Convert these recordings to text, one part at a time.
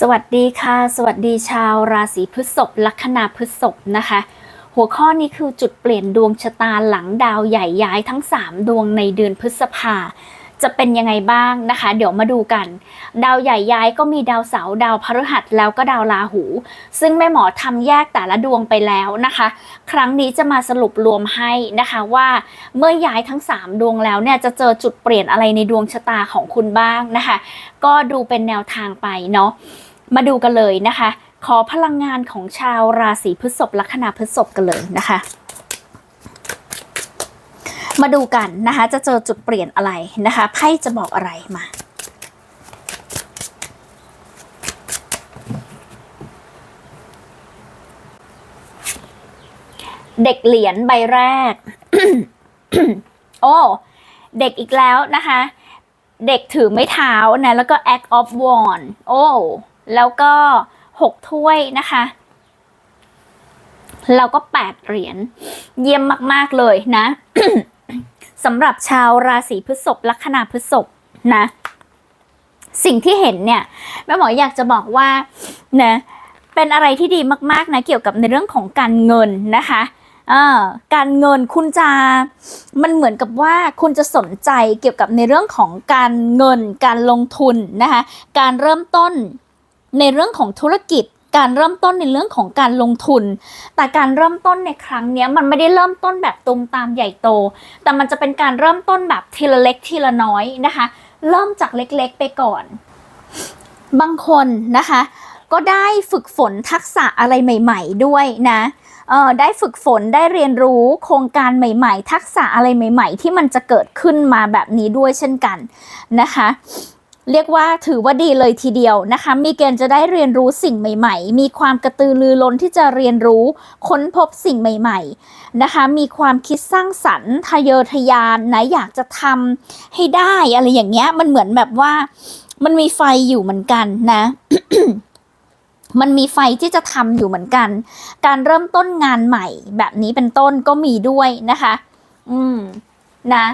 สวัสดีค่ะ สวัสดีชาวราศีพฤษภลัคนาพฤษภนะคะ หัวข้อนี้คือจุดเปลี่ยนดวงชะตาหลังดาวใหญ่ย้ายทั้ง 3 ดวงในเดือนพฤษภา จะเป็นยังไงบ้างนะคะ เดี๋ยวมาดูกัน ดาวใหญ่ย้ายก็มีดาวเสาร์ดาวพฤหัสแล้วก็ดาวราหู ซึ่งแม่หมอทำแยกแต่ละดวงไปแล้วนะคะ ครั้งนี้จะมาสรุปรวมให้นะคะว่าเมื่อย้ายทั้ง 3 ดวงแล้วเนี่ยจะเจอจุดเปลี่ยนอะไรในดวงชะตาของคุณบ้างนะคะ ก็ดูเป็นแนวทางไปเนาะมาดูกันเลยนะคะ ขอพลังงานของชาวราศีพฤษภลัคนาพฤษภกันเลยนะคะ มาดูกันนะคะ จะเจอจุดเปลี่ยนอะไรนะคะไพ่จะบอกอะไรมาเด็กเหรียญใบแรก โอ้ เด็กอีกแล้วนะคะ เด็กถือไม้เท้านะ แล้วก็ act of wand โอ้ แล้วก็หกถ้วยนะคะ แล้วก็แปดเหรียญ เยี่ยมมาก ๆ เลยนะ สำหรับชาวราศีพฤษภลัคนาพฤษภนะ สิ่งที่เห็นเนี่ยแม่หมออยากจะบอกว่านะเป็นอะไรที่ดีมากๆนะเกี่ยวกับในเรื่องของการเงินนะคะการเงินคุณจะมันเหมือนกับว่าคุณจะสนใจเกี่ยวกับในเรื่องของการเงิน การลงทุนนะคะการเริ่มต้นในเรื่องของธุรกิจ การเริ่มต้นในเรื่องของการลงทุน แต่การเริ่มต้นในครั้งนี้มันไม่ได้เริ่มต้นแบบตุมตามใหญ่โต แต่มันจะเป็นการเริ่มต้นแบบทีละเล็กทีละน้อยนะคะ เริ่มจากเล็กๆไปก่อน บางคนนะคะ ก็ได้ฝึกฝนทักษะอะไรใหม่ ๆ ด้วยนะเออได้ฝึกฝนได้เรียนรู้โครงการใหม่ ๆ ทักษะอะไรใหม่ ๆ ที่มันจะเกิดขึ้นมาแบบนี้ด้วยเช่นกันนะคะ เรียกว่าถือว่าดีเลยทีเดียวนะคะ มีเกณฑ์จะได้เรียนรู้สิ่งใหม่ๆ มีความกระตือรือร้นที่จะเรียนรู้ค้นพบสิ่งใหม่ ๆนะคะ มีความคิดสร้างสรรค์ทะเยอทะยานนะอยากจะทำให้ได้อะไรอย่างเงี้ยมันเหมือนแบบว่ามันมีไฟอยู่เหมือนกันนะมันมีไฟที่จะทำอยู่เหมือนกัน การเริ่มต้นงานใหม่แบบนี้เป็นต้นก็มีด้วยนะคะ อืม นะ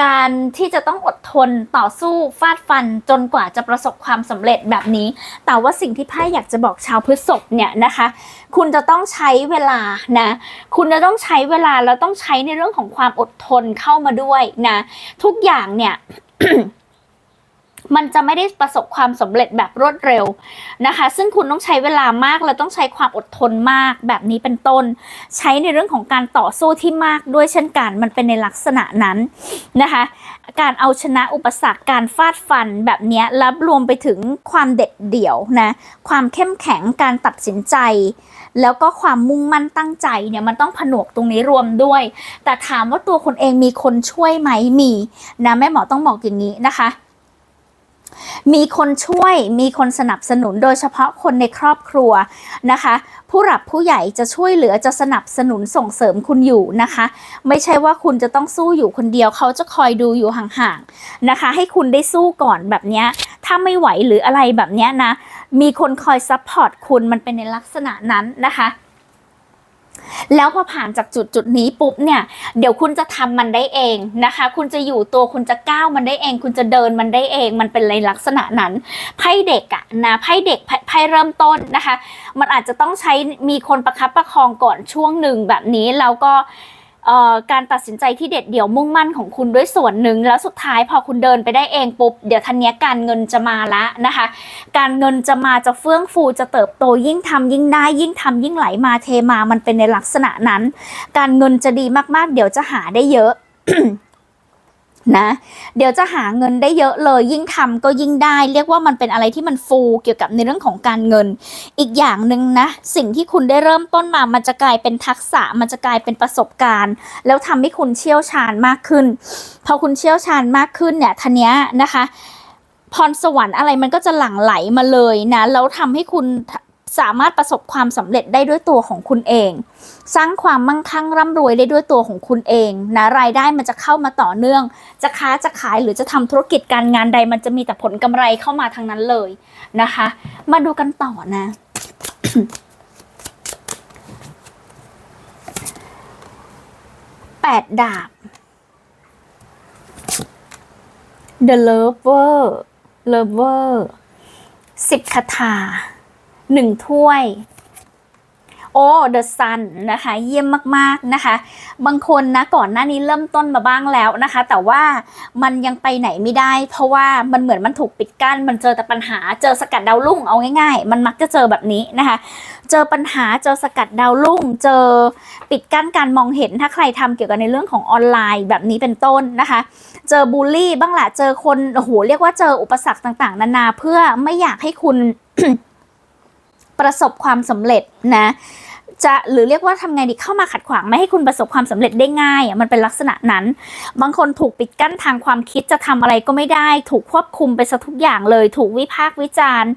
การที่จะต้องอดทนต่อสู้ฟาดฟันจนกว่าจะประสบความสำเร็จแบบนี้ แต่ว่าสิ่งที่ไพ่อยากจะบอกชาวพฤษภเนี่ยนะคะ คุณจะต้องใช้เวลานะ คุณจะต้องใช้เวลาแล้วต้องใช้ในเรื่องของความอดทนเข้ามาด้วยนะ ทุกอย่างเนี่ย มันจะไม่ได้ประสบความสำเร็จแบบรวดเร็วนะคะ ซึ่งคุณต้องใช้เวลามากและต้องใช้ความอดทนมากแบบนี้เป็นต้น ใช้ในเรื่องของการต่อสู้ที่มากด้วยเช่นกันมันเป็นในลักษณะนั้นนะคะ การเอาชนะอุปสรรคการฟาดฟันแบบนี้รับรวมไปถึงความเด็ดเดี่ยวนะความเข้มแข็งการตัดสินใจ แล้วก็ความมุ่งมั่นตั้งใจเนี่ยมันต้องผนวกตรงนี้รวมด้วย แต่ถามว่าตัวคนเองมีคนช่วยไหมมีนะแม่หมอต้องบอกอย่างนี้นะคะ มีคนช่วยมีคนสนับสนุนโดยเฉพาะคนในครอบครัวนะคะ ผู้หลับผู้ใหญ่จะช่วยเหลือจะสนับสนุนส่งเสริมคุณอยู่นะคะ ไม่ใช่ว่าคุณจะต้องสู้อยู่คนเดียวเขาจะคอยดูอยู่ห่างๆนะคะ ให้คุณได้สู้ก่อนแบบนี้ถ้าไม่ไหวหรืออะไรแบบนี้นะ มีคนคอยซัพพอร์ตคุณมันเป็นในลักษณะนั้นนะคะ แล้วพอผ่านจากจุดจุดนี้ปุ๊บเนี่ย เดี๋ยวคุณจะทำมันได้เองนะคะ คุณจะอยู่ตัวคุณจะก้าวมันได้เอง คุณจะเดินมันได้เอง มันเป็นในลักษณะนั้น ไพ่เด็กอะนะ ไพ่เด็กไพ่ไพ่เริ่มต้นนะคะ มันอาจจะต้องใช้มีคนประคับประคองก่อนช่วงหนึ่งแบบนี้แล้วก็ การตัดสินใจที่เด็ดเดี่ยวมุ่งมั่นของคุณด้วยส่วนหนึ่ง แล้วสุดท้ายพอคุณเดินไปได้เองปุ๊บ เดี๋ยวทันเนี้ยการเงินจะมาละนะคะ การเงินจะมาจะเฟื่องฟูจะเติบโตยิ่งทำยิ่งได้ยิ่งทำยิ่งไหลมาเทมามันเป็นในลักษณะนั้น การเงินจะดีมากๆ เดี๋ยวจะหาได้เยอะ นะเดี๋ยวจะหาเงินได้เยอะเลย ยิ่งทำก็ยิ่งได้ เรียกว่ามันเป็นอะไรที่มันฟูเกี่ยวกับในเรื่องของการเงิน อีกอย่างหนึ่งนะสิ่งที่คุณได้เริ่มต้นมามันจะกลายเป็นทักษะ มันจะกลายเป็นประสบการณ์ แล้วทำให้คุณเชี่ยวชาญมากขึ้น พอคุณเชี่ยวชาญมากขึ้นเนี่ยทันเนี้ยนะคะพรสวรรค์อะไรมันก็จะหลั่งไหลมาเลยนะแล้วทำให้คุณ สามารถประสบความสำเร็จได้ด้วยตัวของคุณเอง สร้างความมั่งคั่งร่ำรวยได้ด้วยตัวของคุณเองนะรายได้มันจะเข้ามาต่อเนื่อง จะค้าจะขายหรือจะทำธุรกิจการงานใด มันจะมีแต่ผลกำไรเข้ามาทางนั้นเลยนะคะ มาดูกันต่อนะแปดดาบ The Lover Lover สิบคาถา หนึ่งถ้วยโอ้เดอะซันนะคะ เยี่ยมมากๆนะคะ บางคนนะก่อนหน้านี้เริ่มต้นมาบ้างแล้วนะคะ แต่ว่ามันยังไปไหนไม่ได้ เพราะว่ามันเหมือนมันถูกปิดกั้น มันเจอแต่ปัญหาเจอสกัดดาวรุ่งเอาง่ายๆ มันมักจะเจอแบบนี้นะคะ เจอปัญหาเจอสกัดดาวรุ่ง เจอปิดกั้นการมองเห็นถ้าใครทำเกี่ยวกับในเรื่องของออนไลน์แบบนี้เป็นต้นนะคะ เจอบูลลี่บ้างแหละเจอคนโอ้โหเรียกว่าเจออุปสรรคต่างๆ นานาเพื่อไม่อยากให้คุณ ประสบความสำเร็จนะจะหรือเรียกว่าทำไงดีเข้ามาขัดขวางไม่ให้คุณประสบความสำเร็จได้ง่ายอะมันเป็นลักษณะนั้น บางคนถูกปิดกั้นทางความคิดจะทำอะไรก็ไม่ได้ ถูกควบคุมไปซะทุกอย่างเลย ถูกวิพากษ์วิจารณ์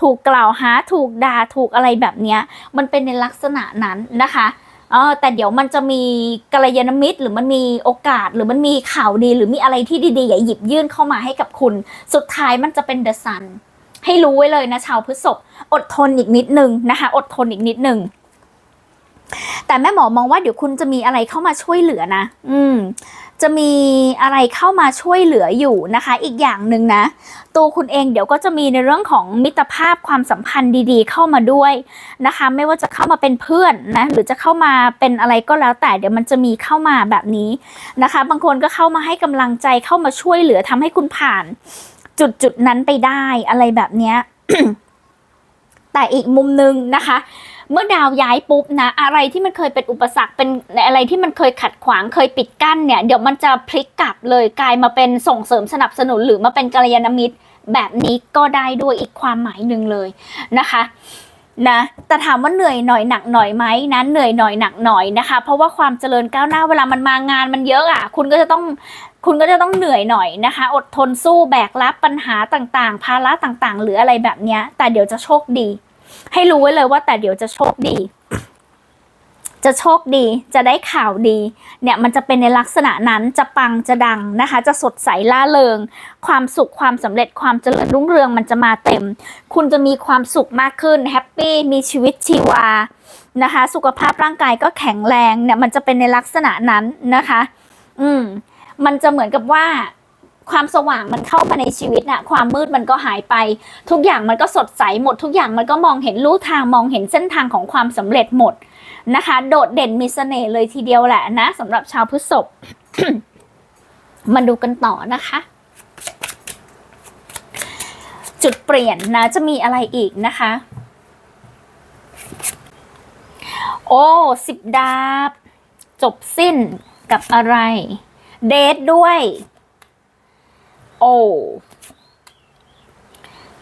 ถูกกล่าวหาถูกด่าถูกอะไรแบบเนี้ยมันเป็นในลักษณะนั้นนะคะเออแต่เดี๋ยวมันจะมีกัลยาณมิตร หรือมันมีโอกาสหรือมันมีข่าวดีหรือมีอะไรที่ดีๆอย่าหยิบยื่นเข้ามาให้กับคุณ สุดท้ายมันจะเป็นเดอะซัน ให้รู้ไว้เลยนะชาวพฤษภอดทนอีกนิดนึงนะคะ อดทนอีกนิดนึงแต่แม่หมอมองว่าเดี๋ยวคุณจะมีอะไรเข้ามาช่วยเหลือนะ อืม จะมีอะไรเข้ามาช่วยเหลืออยู่นะคะ อีกอย่างหนึ่งนะ ตัวคุณเองเดี๋ยวก็จะมีในเรื่องของมิตรภาพความสัมพันธ์ดีๆ เข้ามาด้วยนะคะ ไม่ว่าจะเข้ามาเป็นเพื่อนนะ หรือจะเข้ามาเป็นอะไรก็แล้วแต่เดี๋ยวมันจะมีเข้ามาแบบนี้นะคะ บางคนก็เข้ามาให้กำลังใจเข้ามาช่วยเหลือทำให้คุณผ่าน จุดจุดๆนั้นไปได้อะไรแบบเนี้ยแต่อีกมุมนึงนะคะ เมื่อดาวย้ายปุ๊บนะอะไรที่มันเคยเป็นอุปสรรคเป็นอะไรที่มันเคยขัดขวางเคยปิดกั้นเนี่ย เดี๋ยวมันจะพลิกกลับเลยกลายมาเป็นส่งเสริมสนับสนุน หรือมาเป็นกัลยาณมิตร แบบนี้ก็ได้ด้วยอีกความหมายหนึ่งเลยนะคะนะแต่ถามว่าเหนื่อยหน่อยหนักหน่อยไหมนะเหนื่อยหน่อยหนักหน่อยนะคะ เพราะว่าความเจริญก้าวหน้าเวลามันมางานมันเยอะอะ คุณก็จะต้อง คุณก็จะต้องเหนื่อยหน่อยนะคะ อดทนสู้แบกรับปัญหาต่างๆ ภาระต่างๆ หรืออะไรแบบเนี้ยแต่เดี๋ยวจะโชคดี ให้รู้ไว้เลยว่าแต่เดี๋ยวจะโชคดี จะโชคดีจะได้ข่าวดี เนี่ยมันจะเป็นในลักษณะนั้นจะปังจะดังนะคะ จะสดใสล่าเริง ความสุขความสำเร็จความเจริญรุ่งเรืองมันจะมาเต็ม คุณจะมีความสุขมากขึ้นแฮปปี้มีชีวิตชีวานะคะ สุขภาพร่างกายก็แข็งแรงเนี่ยมันจะเป็นในลักษณะนั้นนะคะ อืม มันจะเหมือนกับว่าความสว่างมันเข้ามาในชีวิตน่ะ ความมืดมันก็หายไป ทุกอย่างมันก็สดใสหมด ทุกอย่างมันก็มองเห็นลู่ทางมองเห็นเส้นทางของความสำเร็จหมดนะคะ โดดเด่นมีเสน่ห์เลยทีเดียวแหละนะสำหรับชาวพฤษภมาดูกันต่อนะคะ จุดเปลี่ยนนะจะมีอะไรอีกนะคะ โอ้สิบดาบ จบสิ้นกับอะไร เดทด้วย โอ้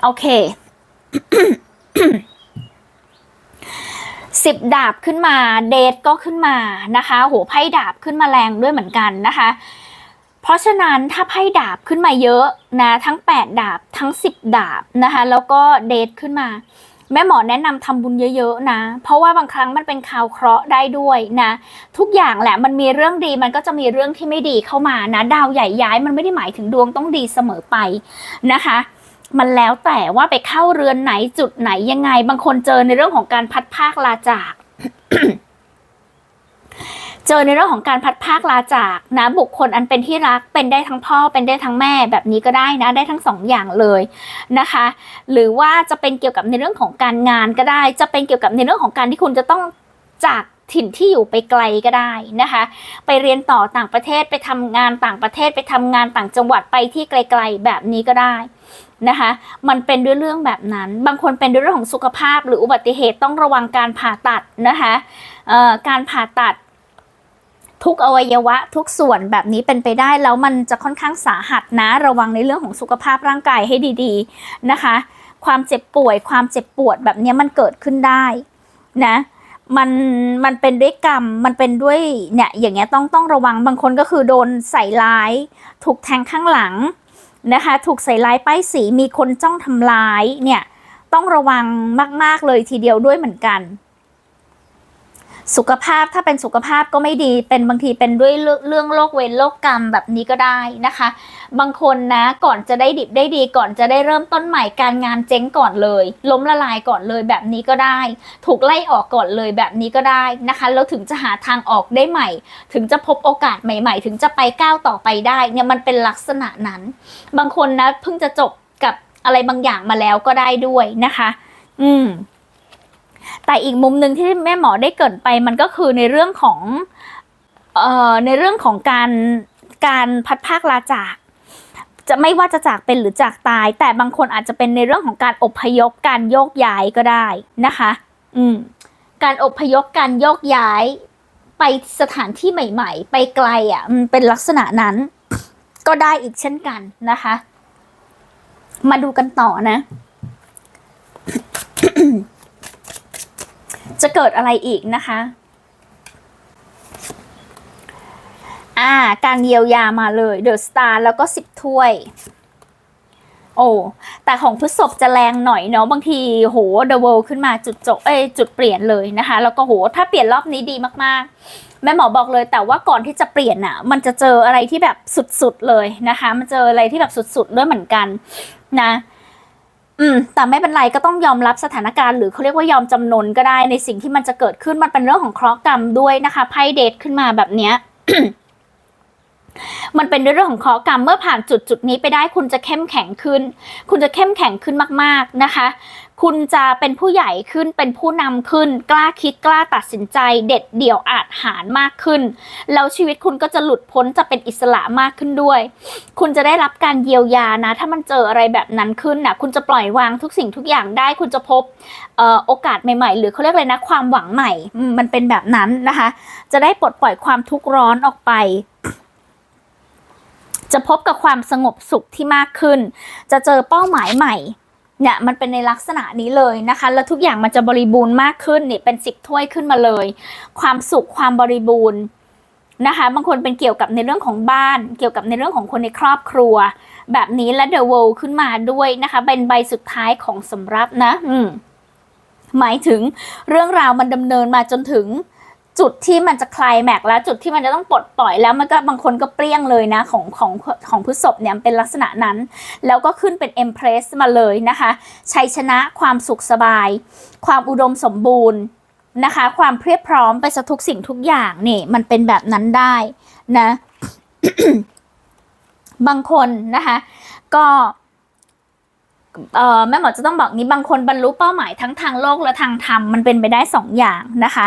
โอเคสิบดาบขึ้นมา เดทก็ขึ้นมานะคะโหไพ่ดาบขึ้นมาแรงด้วยเหมือนกันนะคะ เพราะฉะนั้นถ้าไพ่ดาบขึ้นมาเยอะนะทั้ง 8 ดาบทั้ง 10 ดาบนะคะ แล้วก็เดทขึ้นมา แม่หมอแนะนำทำบุญเยอะๆนะ เพราะว่าบางครั้งมันเป็นข่าวเคราะห์ได้ด้วยนะ ทุกอย่างแหละมันมีเรื่องดีมันก็จะมีเรื่องที่ไม่ดีเข้ามานะดาวใหญ่ย้ายมันไม่ได้หมายถึงดวงต้องดีเสมอไปนะคะมันแล้วแต่ว่าไปเข้าเรือนไหนจุดไหนยังไง บางคนเจอในเรื่องของการพัดภาคลาจาก เจอในเรื่องของการพัดภาคลาจากนะบุคคลอันเป็นที่รักเป็นได้ทั้งพ่อเป็นได้ทั้งแม่แบบนี้ก็ได้นะได้ทั้งสองอย่างเลยนะคะ หรือว่าจะเป็นเกี่ยวกับในเรื่องของการงานก็ได้ จะเป็นเกี่ยวกับในเรื่องของการที่คุณจะต้องจากถิ่นที่อยู่ไปไกลก็ได้นะคะ ไปเรียนต่อต่างประเทศไปทำงานต่างประเทศไปทำงานต่างจังหวัดไปที่ไกล ๆ แบบนี้ก็ได้นะคะ มันเป็นด้วยเรื่องแบบนั้น บางคนเป็นด้วยเรื่องของสุขภาพหรืออุบัติเหตุต้องระวังการผ่าตัดนะคะการผ่าตัด ทุกอวัยวะทุกส่วนแบบนี้เป็นไปได้แล้วมันจะค่อนข้างสาหัสนะระวังในเรื่องของสุขภาพร่างกายให้ดีๆนะคะ ความเจ็บป่วย ความเจ็บปวดแบบนี้มันเกิดขึ้นได้นะมันมันเป็นด้วยกรรมมันเป็นด้วยเนี่ยอย่างเงี้ยต้องต้องระวังบางคนก็คือโดนใส่ร้าย ถูกแทงข้างหลังนะคะ ถูกใส่ร้ายป้ายสีมีคนจ้องทำร้ายเนี่ยต้องระวังมาก ๆ เลยทีเดียวด้วยเหมือนกัน สุขภาพถ้าเป็นสุขภาพก็ไม่ดีเป็นบางทีเป็นด้วยเรื่องโรคเวรโรคกรรมแบบนี้ก็ได้นะคะ บางคนนะก่อนจะได้ดิบได้ดีก่อนจะได้เริ่มต้นใหม่การงานเจ๊งก่อนเลย ล้มละลายก่อนเลยแบบนี้ก็ได้ ถูกไล่ออกก่อนเลยแบบนี้ก็ได้นะคะแล้วถึงจะหาทางออกได้ใหม่ ถึงจะพบโอกาสใหม่ ๆ ถึงจะไปก้าวต่อไปได้เนี่ยมันเป็นลักษณะนั้น บางคนนะเพิ่งจะจบกับอะไรบางอย่างมาแล้วก็ได้ด้วยนะคะ อืม แต่อีกมุมหนึ่งที่แม่หมอได้เกรินไปมันก็คือในเรื่องของเอ่อในเรื่องของการการพัดภาคลาจาก จะไม่ว่าจะจากเป็นหรือจากตาย แต่บางคนอาจจะเป็นในเรื่องของการอพยพการโยกย้ายก็ได้นะคะ อืมการอพยพการโยกย้าย ไปสถานที่ใหม่ ๆ ไปไกลอะมันเป็นลักษณะนั้น ก็ได้อีกเช่นกันนะคะ มาดูกันต่อนะ จะเกิดอะไรอีกนะคะอ่าการเยียวยามาเลยเดอะสตาร์แล้วก็สิบถ้วย โอ้แต่ของพฤษภจะแรงหน่อยเนาะบางทีโหเดอะเวิลขึ้นมาจุดจบเอ้ยจุดเปลี่ยนเลยนะคะ แล้วก็โหถ้าเปลี่ยนรอบนี้ดีมากๆ แม่หมอบอกเลยแต่ว่าก่อนที่จะเปลี่ยนอะมันจะเจออะไรที่แบบสุดๆเลยนะคะ มันเจออะไรที่แบบสุดๆด้วยเหมือนกันนะ อืมแต่ไม่เป็นไรก็ต้องยอมรับสถานการณ์หรือเขาเรียกว่ายอมจำนนก็ได้ในสิ่งที่มันจะเกิดขึ้นมันเป็นเรื่องของเคราะห์กรรมด้วยนะคะไพ่เดทขึ้นมาแบบเนี้ย มันเป็นเรื่องของเคราะห์กรรมเมื่อผ่านจุดจุดนี้ไปได้คุณจะเข้มแข็งขึ้น คุณจะเข้มแข็งขึ้นมาก ๆนะคะ คุณจะเป็นผู้ใหญ่ขึ้นเป็นผู้นำขึ้น กล้าคิดกล้าตัดสินใจ เด็ดเดี่ยวอาจหารมากขึ้น แล้วชีวิตคุณก็จะหลุดพ้นจะเป็นอิสระมากขึ้นด้วย คุณจะได้รับการเยียวยานะ ถ้ามันเจออะไรแบบนั้นขึ้นนะคุณจะปล่อยวางทุกสิ่งทุกอย่างได้ คุณจะพบออโอกาสใหม่ ๆ หรือเขาเรียกอะไรนะความหวังใหม่ มันเป็นแบบนั้นนะคะ จะได้ปลดปล่อยความทุกข์ร้อนออกไปจะพบกับความสงบสุขที่มากขึ้น จะเจอเป้าหมายใหม่ เนี่ยมันเป็นในลักษณะนี้เลยนะคะ แล้วทุกอย่างมันจะบริบูรณ์มากขึ้นเนี่ยเป็นสิบถ้วยขึ้นมาเลย ความสุขความบริบูรณ์นะคะ บางคนเป็นเกี่ยวกับในเรื่องของบ้าน เกี่ยวกับในเรื่องของคนในครอบครัว แบบนี้และเดอะ w ว r l d ขึ้นมาด้วยนะคะ เป็นใบสุดท้ายของสำรับนะ อืมหมายถึงเรื่องราวมันดำเนินมาจนถึง จุดที่มันจะคลายแม็กซ์แล้วจุดที่มันจะต้องปลดปล่อยแล้วมันก็บางคนก็เปรี้ยงเลยนะของของของพฤษภเนี่ยเป็นลักษณะนั้น แล้วก็ขึ้นเป็น Empress มาเลยนะคะชัยชนะความสุขสบาย ความอุดมสมบูรณ์นะคะ ความเพียบพร้อมไปซะทุกสิ่งทุกอย่างนี่มันเป็นแบบนั้นได้นะบางคนนะคะก็เออแม่หมอจะต้องบอกนี้บางคนบรรลุเป้าหมายทั้งทางโลกและทางธรรมมันเป็นไปได้สองอย่างนะคะ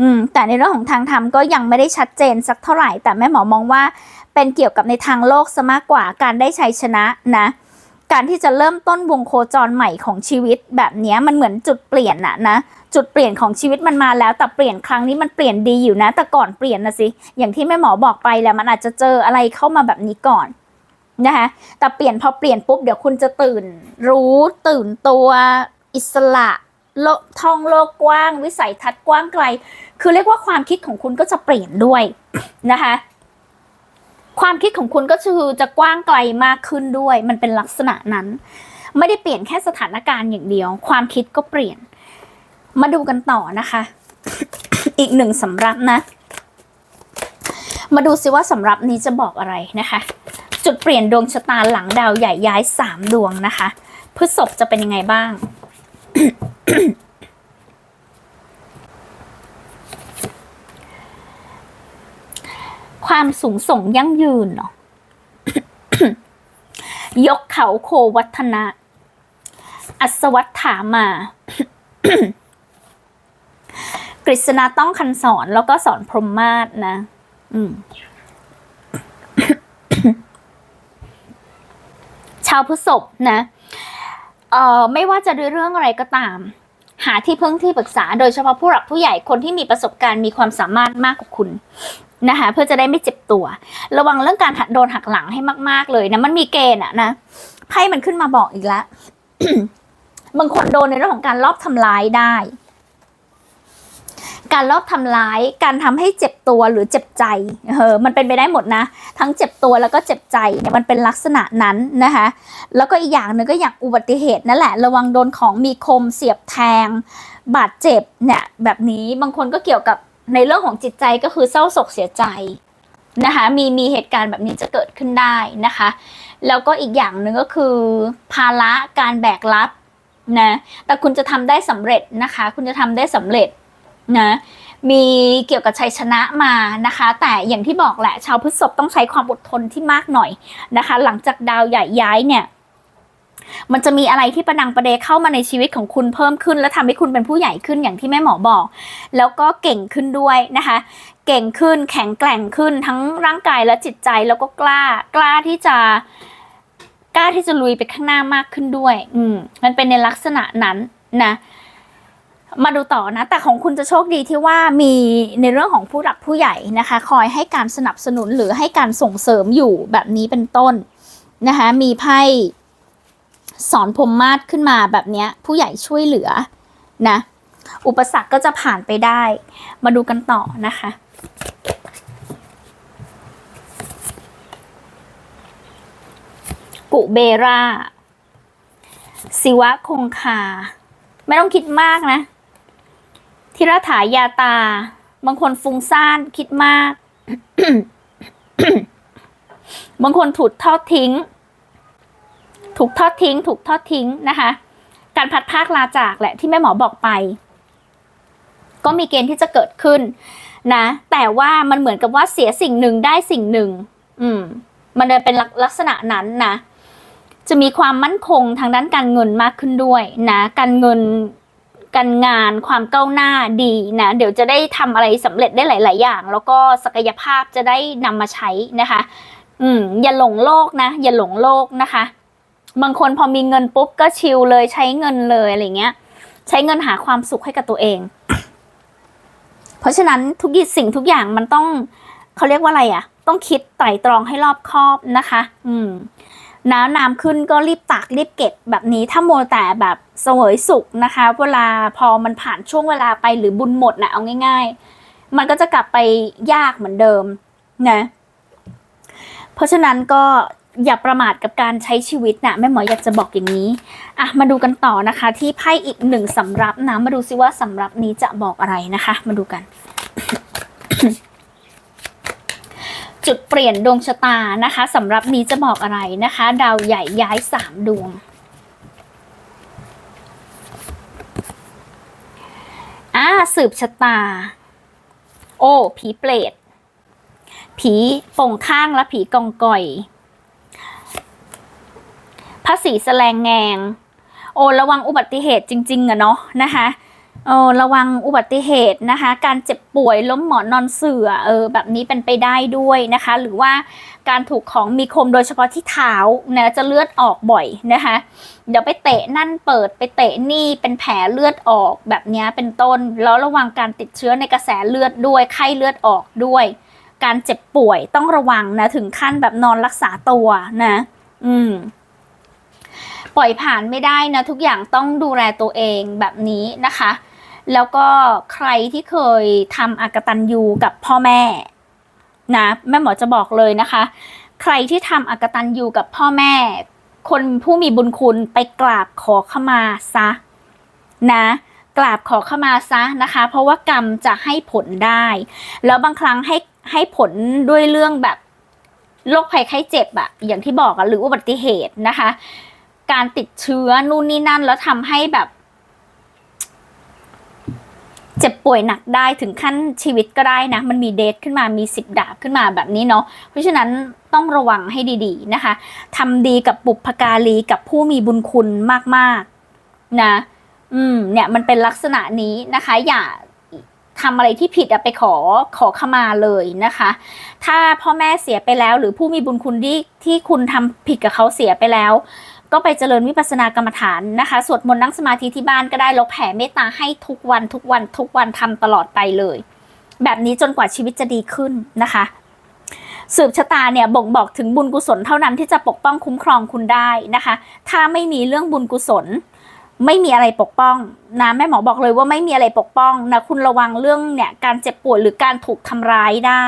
อืมแต่ในเรื่องของทางธรรมก็ยังไม่ได้ชัดเจนสักเท่าไหร่ แต่แม่หมอมองว่าเป็นเกี่ยวกับในทางโลกซะมากกว่าการได้ชัยชนะนะ การที่จะเริ่มต้นวงโคจรใหม่ของชีวิตแบบนี้มันเหมือนจุดเปลี่ยนนะนะจุดเปลี่ยนของชีวิตมันมาแล้ว แต่เปลี่ยนครั้งนี้มันเปลี่ยนดีอยู่นะ แต่ก่อนเปลี่ยนนะสิอย่างที่แม่หมอบอกไปแหล้วมันอาจจะเจออะไรเข้ามาแบบนี้ก่อนนะคะแต่เปลี่ยนพอเปลี่ยนปุ๊บเดี๋ยวคุณจะตื่นรู้ตื่นตัวอิสระ โลท่องโลกกว้าง วิสัยทัศน์กว้างไกล คือเรียกว่าความคิดของคุณก็จะเปลี่ยนด้วยนะคะ ความคิดของคุณก็คือจะกว้างไกลมากขึ้นด้วย มันเป็นลักษณะนั้น ไม่ได้เปลี่ยนแค่สถานการณ์อย่างเดียว ความคิดก็เปลี่ยน มาดูกันต่อนะคะ อีกหนึ่งสำรับนะ มาดูซิว่าสำรับนี้จะบอกอะไรนะคะ จุดเปลี่ยนดวงชะตาหลังดาวใหญ่ย้ายสามดวงนะคะพฤษภจะเป็นยังไงบ้าง ความสูงส่งยั่งยืนเนาะยกเขาโควัฒนะ อัศวัตถามา กฤษณาต้องคันสอนแล้วก็สอนพรหมมาศนะ อืมชาวพฤษภนะ เอ่อไม่ว่าจะด้วยเรื่องอะไรก็ตาม หาที่พึ่งที่ปรึกษา โดยเฉพาะผู้หลักผู้ใหญ่คนที่มีประสบการณ์มีความสามารถมากกว่าคุณนะคะเพื่อจะได้ไม่เจ็บตัว ระวังเรื่องการโดนหักหลังให้มาก ๆ เลยนะมันมีเกณฑ์อะนะไพ่มันขึ้นมาบอกอีกแล้วบางคนโดนในเรื่องของการลอบทำร้ายได้ การลอบทำร้าย การทำให้เจ็บตัวหรือเจ็บใจเออมันเป็นไปได้หมดนะ ทั้งเจ็บตัวแล้วก็เจ็บใจเนี่ยมันเป็นลักษณะนั้นนะคะแล้วก็อีกอย่างหนึ่งก็อย่างอุบัติเหตุนั่นแหละ ระวังโดนของมีคมเสียบแทง บาดเจ็บเนี่ยแบบนี้บางคนก็เกี่ยวกับในเรื่องของจิตใจก็คือเศร้าโศกเสียใจนะคะมีมีเหตุการณ์แบบนี้จะเกิดขึ้นได้นะคะ แล้วก็อีกอย่างหนึ่งก็คือ ภาระการแบกรับนะแต่คุณจะทำได้สำเร็จนะคะ คุณจะทำได้สำเร็จ นะมีเกี่ยวกับชัยชนะมานะคะ แต่อย่างที่บอกแหละ ชาวพฤษภต้องใช้ความอดทนที่มากหน่อยนะคะ หลังจากดาวใหญ่ย้ายเนี่ย มันจะมีอะไรที่ประดังประเดเข้ามาในชีวิตของคุณเพิ่มขึ้น และทำให้คุณเป็นผู้ใหญ่ขึ้นอย่างที่แม่หมอบอก แล้วก็เก่งขึ้นด้วยนะคะ เก่งขึ้นแข็งแกร่งขึ้นทั้งร่างกายและจิตใจแล้วก็กล้ากล้าที่จะกล้าที่จะลุยไปข้างหน้ามากขึ้นด้วย อืมมันเป็นในลักษณะนั้นนะ มาดูต่อนะ แต่ของคุณจะโชคดีที่ว่ามีในเรื่องของผู้หลักผู้ใหญ่นะคะ คอยให้การสนับสนุนหรือให้การส่งเสริมอยู่แบบนี้เป็นต้นนะคะ มีไพ่สอนพรมมาศขึ้นมาแบบนี้ผู้ใหญ่ช่วยเหลือนะ อุปสรรคก็จะผ่านไปได้ มาดูกันต่อนะคะ กุเบราศิวะคงคา ไม่ต้องคิดมากนะ ทิรถายาตา บางคนฟุ้งซ่านคิดมาก บางคนถูกทอดทิ้ง ถูกทอดทิ้ง ถูกทอดทิ้งนะคะ การพัดภาคลาจากแหละที่แม่หมอบอกไป ก็มีเกณฑ์ที่จะเกิดขึ้นนะ แต่ว่ามันเหมือนกับว่าเสียสิ่งหนึ่งได้สิ่งหนึ่ง อืม มันเลยเป็นลักลักษณะนั้นนะ จะมีความมั่นคงทางด้านการเงินมากขึ้นด้วยนะ การเงิน การงานความก้าวหน้าดีนะเดี๋ยวจะได้ทำอะไรสำเร็จได้หลาย ๆ อย่าง แล้วก็ศักยภาพจะได้นำมาใช้นะคะ อืมอย่าหลงโลกนะ อย่าหลงโลกนะคะ บางคนพอมีเงินปุ๊บก็ชิลเลยใช้เงินเลยอะไรเงี้ย ใช้เงินหาความสุขให้กับตัวเอง เพราะฉะนั้นทุกสิ่งทุกอย่างมันต้องเขาเรียกว่าอะไรอะ่ะ ต้องคิดไตร่ตรองให้รอบคอบนะคะ อืม น้ำน้ำขึ้นก็รีบตักรีบเก็บแบบนี้ถ้าโมแต่แบบเสวยสุขนะคะ เวลาพอมันผ่านช่วงเวลาไปหรือบุญหมดนะเอาง่าย ๆ มันก็จะกลับไปยากเหมือนเดิมนะเพราะฉะนั้นก็อย่าประมาทกับการใช้ชีวิตนะแม่หมออยากจะบอกอย่างนี้อะมาดูกันต่อนะคะ ที่ไพ่อีกหนึ่งสำรับนะมาดูซิว่าสำรับนี้จะบอกอะไรนะคะ มาดูกัน จุดเปลี่ยนดวงชะตานะคะสำหรับนี้จะบอกอะไรนะคะ ดาวใหญ่ย้ายสามดวง อ่าสืบชะตา โอ้ ผีเปรตผีป่งข้างและผีกองก่อยพระศรีแสลงแงง โอ้ ระวังอุบัติเหตุจริง ๆอะเนาะนะคะ เออระวังอุบัติเหตุนะคะ การเจ็บป่วยล้มหมอนนอนเสื่อเออแบบนี้เป็นไปได้ด้วยนะคะ หรือว่าการถูกของมีคมโดยเฉพาะที่เท้านะจะเลือดออกบ่อยนะคะ เดี๋ยวไปเตะนั่นเปิดไปเตะนี่เป็นแผลเลือดออกแบบนี้เป็นต้น แล้วระวังการติดเชื้อในกระแสเลือดด้วยไข้เลือดออกด้วย การเจ็บป่วยต้องระวังนะถึงขั้นแบบนอนรักษาตัวนะ อืมปล่อยผ่านไม่ได้นะทุกอย่างต้องดูแลตัวเองแบบนี้นะคะ แล้วก็ใครที่เคยทำอากตันยูกับพ่อแม่นะแม่หมอจะบอกเลยนะคะ ใครที่ทำอากตันยูกับพ่อแม่ คนผู้มีบุญคุณไปกราบขอขมาซะนะกราบขอขมาซะนะคะ เพราะว่ากรรมจะให้ผลได้ แล้วบางครั้งให้ให้ผลด้วยเรื่องแบบโรคภัยไข้เจ็บอะอย่างที่บอกอะหรืออุบัติเหตุนะคะ การติดเชื้อนู่นนี่นั่นแล้วทำให้แบบ เจ็บป่วยหนักได้ถึงขั้นชีวิตก็ได้นะ มันมีเดทขึ้นมามีสิบดาบขึ้นมาแบบนี้เนาะเพราะฉะนั้นต้องระวังให้ดีๆนะคะทำดีกับบุพการีกับผู้มีบุญคุณมากๆนะ อืม เนี่ยมันเป็นลักษณะนี้นะคะ อย่าทำอะไรที่ผิดอะไปขอขอขมาเลยนะคะ ถ้าพ่อแม่เสียไปแล้ว หรือผู้มีบุญคุณที่ที่คุณทำผิดกับเขาเสียไปแล้ว ก็ไปเจริญวิปัสสนากรรมฐานนะคะสวดมนต์นั่งสมาธิที่บ้านก็ได้แล้วแผ่เมตตาให้ทุกวันทุกวันทุกวันทำตลอดไปเลย แบบนี้จนกว่าชีวิตจะดีขึ้นนะคะ สืบชะตาเนี่ยบ่งบอกถึงบุญกุศลเท่านั้นที่จะปกป้องคุ้มครองคุณได้นะคะ ถ้าไม่มีเรื่องบุญกุศลไม่มีอะไรปกป้องนะแม่หมอบอกเลยว่าไม่มีอะไรปกป้องนะคุณระวังเรื่องเนี่ยการเจ็บปวยหรือการถูกทำร้ายได้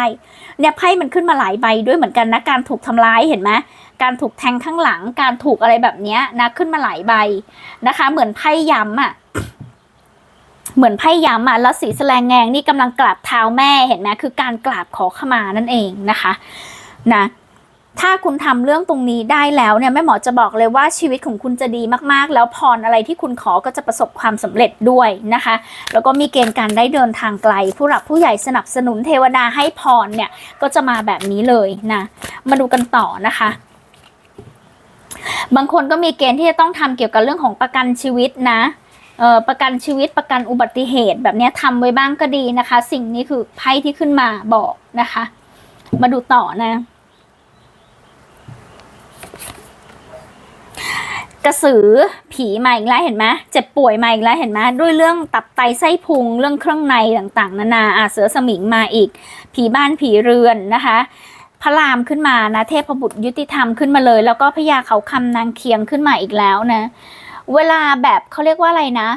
เนี่ยไพ่มันขึ้นมาหลายใบด้วยเหมือนกันนะการถูกทำร้ายเห็นไหม การถูกแทงข้างหลัง การถูกอะไรแบบนี้นะขึ้นมาหลายใบนะคะ เหมือนไพ่ย้ำอะเหมือนไพ่ย้ำอะแล้วสีแสลงแงงนี่กำลังกราบเท้าแม่เห็นไหมคือการกราบขอขมานั่นเองนะคะนะถ้าคุณทำเรื่องตรงนี้ได้แล้วเนี่ยแม่หมอจะบอกเลยว่าชีวิตของคุณจะดีมากๆ แล้วพรอะไรที่คุณขอก็จะประสบความสำเร็จด้วยนะคะ แล้วก็มีเกณฑ์การได้เดินทางไกล ผู้หลักผู้ใหญ่สนับสนุนเทวดาให้พรเนี่ยก็จะมาแบบนี้เลยนะมาดูกันต่อนะคะ บางคนก็มีเกณฑ์ที่จะต้องทำเกี่ยวกับเรื่องของประกันชีวิตนะเออประกันชีวิตประกันอุบัติเหตุ แบบนี้ทำไว้บ้างก็ดีนะคะ สิ่งนี้คือไพ่ที่ขึ้นมาบอกนะคะ มาดูต่อนะ กระสือผีมาอีกแล้วเห็นไหมเจ็บป่วยมาอีกแล้วเห็นไหมด้วยเรื่องตับไตไส้พุงเรื่องเครื่องในต่างๆ นานาอะเสือสมิงมาอีก ผีบ้านผีเรือนนะคะ พระรามขึ้นมานะ เทพบุตรยุติธรรมขึ้นมาเลย แล้วก็พญาเขาคำนางเคียงขึ้นมาอีกแล้วนะ เวลาแบบเขาเรียกว่าอะไรนะ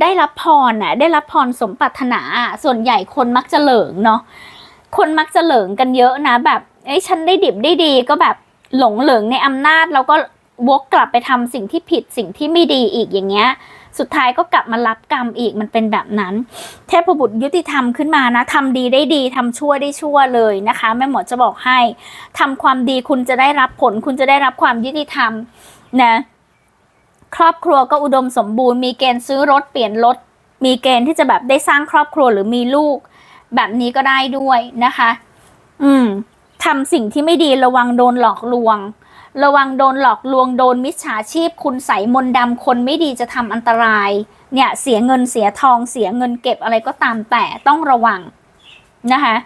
ได้รับพรน่ะได้รับพรสมปรารถนาอะส่วนใหญ่คนมักจะเหลิงเนาะคนมักจะเหลิงกันเยอะนะ แบบเอ้ยฉันได้ดิบได้ดีก็แบบหลงเหลิงในอำนาจแล้วก็วกกลับไปทำสิ่งที่ผิดสิ่งที่ไม่ดีอีกอย่างเงี้ยสุดท้ายก็กลับมารับกรรมอีกมันเป็นแบบนั้น เทพบุตรยุติธรรมขึ้นมานะทำดีได้ดีทำชั่วได้ชั่วเลยนะคะแม่หมอจะบอกให้ทำความดีคุณจะได้รับผล คุณจะได้รับความยุติธรรมนะครอบครัวก็อุดมสมบูรณ์มีเกณฑ์ซื้อรถเปลี่ยนรถมีเกณฑ์ที่จะแบบได้สร้างครอบครัวหรือมีลูก แบบนี้ก็ได้ด้วยนะคะ อืมทำสิ่งที่ไม่ดีระวังโดนหลอกลวง ระวังโดนหลอกลวงโดนมิจฉาชีพ คุณใสมนดำคนไม่ดีจะทำอันตราย เนี่ยเสียเงินเสียทองเสียเงินเก็บอะไรก็ตามแต่ต้องระวังนะคะ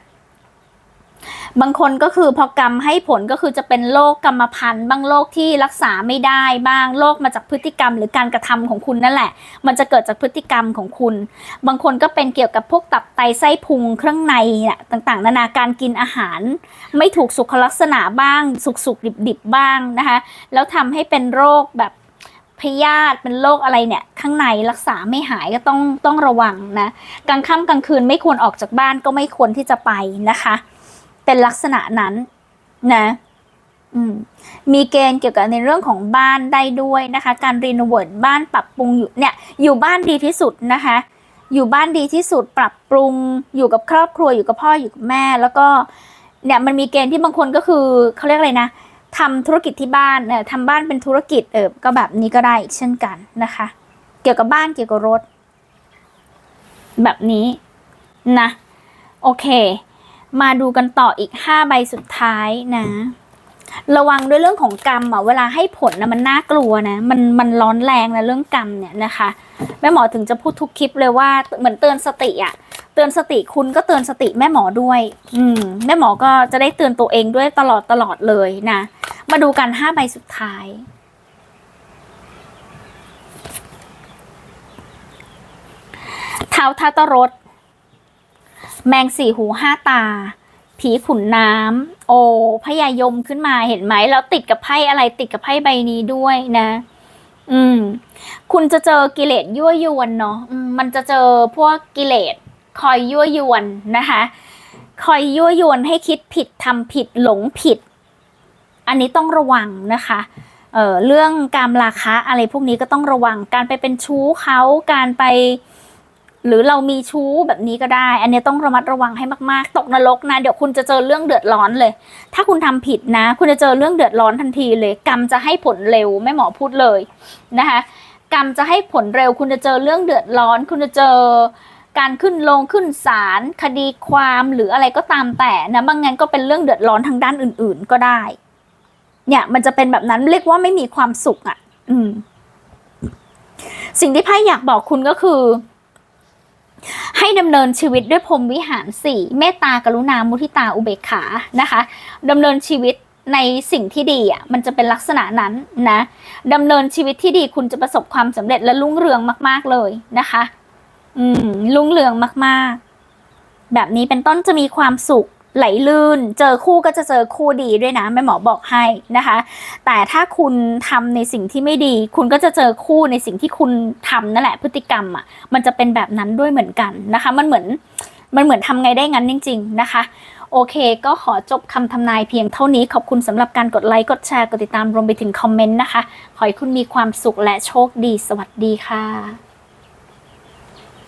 บางคนก็คือพอกรรมให้ผลก็คือจะเป็นโรคกรรมพันธุ์บางโรคที่รักษาไม่ได้บ้างโรคมาจากพฤติกรรม หรือการกระทำของคุณนั่นแหละ มันจะเกิดจากพฤติกรรมของคุณ บางคนก็เป็นเกี่ยวกับพวกตับไตไส้พุงเครื่องในเนี่ยต่างๆ นานาการกินอาหาร ไม่ถูกสุขลักษณะบ้าง สุกๆดิบๆบ้างนะคะแล้วทำให้เป็นโรคแบบพยาธิเป็นโรคอะไรเนี่ย ข้างในรักษาไม่หายก็ต้องต้องระวังนะกลางค่ำกลางคืนไม่ควรออกจากบ้านก็ไม่ควรที่จะไปนะคะ เป็นลักษณะนั้นนะมมีเกณฑ์เกี่ยวกับในเรื่องของบ้านได้ด้วยนะคะ การรีโนเวทบ้านปรับปรุงอยู่เนี่ยอยู่บ้านดีที่สุดนะคะ อยู่บ้านดีที่สุดปรับปรุงอยู่กับครอบครัวอยู่กับพ่ออยู่กับแม่ แล้วก็เนี่ยมันมีเกณฑ์ที่บางคนก็คือเขาเรียกอะไรนะทำธุรกิจที่บ้านเออทำบ้านเป็นธุรกิจเออก็แบบนี้ก็ได้อีกเช่นกันนะคะ เกี่ยวกับบ้านเกี่ยวกับรถ แบบนี้นะ โอเค มาดูกันต่ออีก 5 ใบสุดท้ายนะ ระวังด้วยเรื่องของกรรมอะเวลาให้ผลนะมันน่ากลัวนะ มันมันร้อนแรงนะเรื่องกรรมเนี่ยนะคะแม่หมอถึงจะพูดทุกคลิปเลยว่าเหมือนเตือนสติอะเตือนสติคุณก็เตือนสติแม่หมอด้วย อืมแม่หมอก็จะได้เตือนตัวเองด้วยตลอดตลอดเลยนะ มาดูกัน5ใบสุดท้าย เท้าทัตรส แมงสี่หูห้าตา ผีขุนน้ำโอ้พญายมขึ้นมาเห็นไหมแล้วติดกับไพ่อะไรติดกับไพ่ใบนี้ด้วยนะ อืม คุณจะเจอกิเลสยั่วยวนเนาะมันจะเจอพวกกิเลสคอยยั่วยวนนะคะ คอยยั่วยวนให้คิดผิดทำผิดหลงผิด อันนี้ต้องระวังนะคะเออเรื่องการราคะอะไรพวกนี้ก็ต้องระวังการไปเป็นชู้เขาการไป หรือเรามีชู้แบบนี้ก็ได้ อันนี้ต้องระมัดระวังให้มากๆ ตกนรกนะ เดี๋ยวคุณจะเจอเรื่องเดือดร้อนเลย ถ้าคุณทำผิดนะ คุณจะเจอเรื่องเดือดร้อนทันทีเลย กรรมจะให้ผลเร็วแม่หมอพูดเลยนะคะกรรมจะให้ผลเร็ว คุณจะเจอเรื่องเดือดร้อน คุณจะเจอการขึ้นลงขึ้นศาลคดีความหรืออะไรก็ตามแต่นะบางงานก็เป็นเรื่องเดือดร้อนทางด้านอื่น ๆ ก็ได้ เนี่ยมันจะเป็นแบบนั้นเรียกว่าไม่มีความสุขอะ อืม สิ่งที่ไพ่อยากบอกคุณก็คือ ให้ดำเนินชีวิตด้วยพรมวิหารสี่เมตตากรุณามุทิตาอุเบกขานะคะดำเนินชีวิตในสิ่งที่ดีอะมันจะเป็นลักษณะนั้นนะดำเนินชีวิตที่ดีคุณจะประสบความสำเร็จและรุ่งเรืองมาก ๆเลยนะคะ อืมรุ่งเรืองมาก ๆ แบบนี้เป็นต้นจะมีความสุข ไหลลื่น เจอคู่ก็จะเจอคู่ดีด้วยนะแม่หมอบอกให้นะคะ แต่ถ้าคุณทำในสิ่งที่ไม่ดี คุณก็จะเจอคู่ในสิ่งที่คุณทำนั่นแหละพฤติกรรมอะมันจะเป็นแบบนั้นด้วยเหมือนกันนะคะ มันเหมือนมันเหมือนทำไงได้งั้นจริง ๆนะคะโอเค ก็ขอจบคำทำนายเพียงเท่านี้ขอบคุณสำหรับการกดไลค์ กดแชร์ กดติดตามรวมไปถึงคอมเมนต์นะคะ ขอให้คุณมีความสุขและโชคดี สวัสดีค่ะ